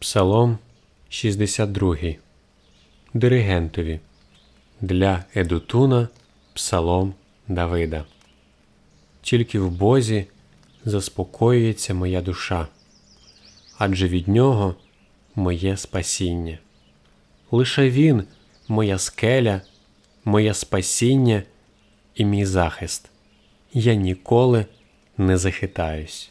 Псалом 62. Диригентові. Для Едутуна Псалом Давида. Тільки в Бозі заспокоюється моя душа, адже від нього моє спасіння. Лише Він моя скеля, моє спасіння і мій захист. Я ніколи не захитаюсь.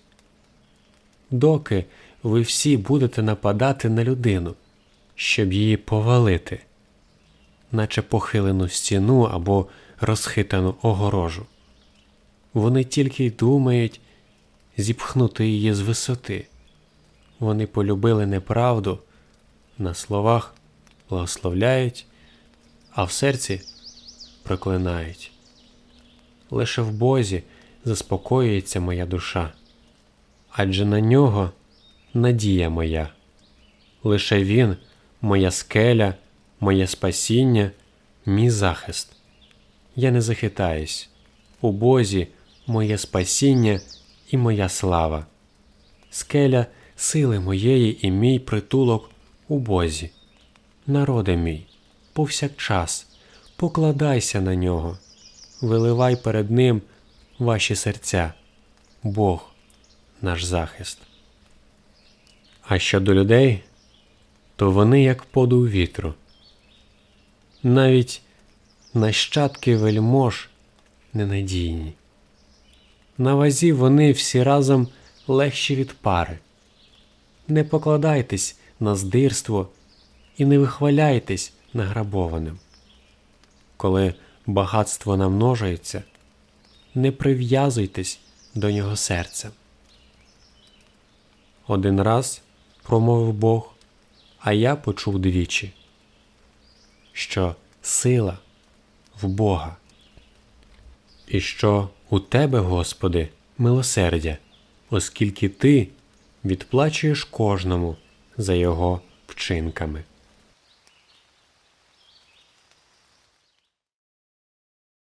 Доки ви всі будете нападати на людину, щоб її повалити, наче похилену стіну або розхитану огорожу. Вони тільки й думають зіпхнути її з висоти. Вони полюбили неправду, на словах благословляють, а в серці проклинають. Лише в Бозі заспокоюється моя душа, адже на нього надія моя. Лише Він, моя скеля, моє спасіння, мій захист. Я не захитаюсь. У Бозі моє спасіння і моя слава. Скеля сили моєї і мій притулок у Бозі. Народе мій, повсякчас, покладайся на нього, виливай перед Ним ваші серця, Бог наш захист. А щодо людей, то вони як подув вітру. Навіть нащадки вельмож ненадійні. На вазі вони всі разом легші від пари. Не покладайтесь на здирство і не вихваляйтесь награбованим. Коли багатство намножується, не прив'язуйтесь до нього серцем. Один раз промовив Бог, а я почув двічі, що сила в Бога, і що у Тебе, Господи, милосердя, оскільки Ти відплачуєш кожному за його вчинками.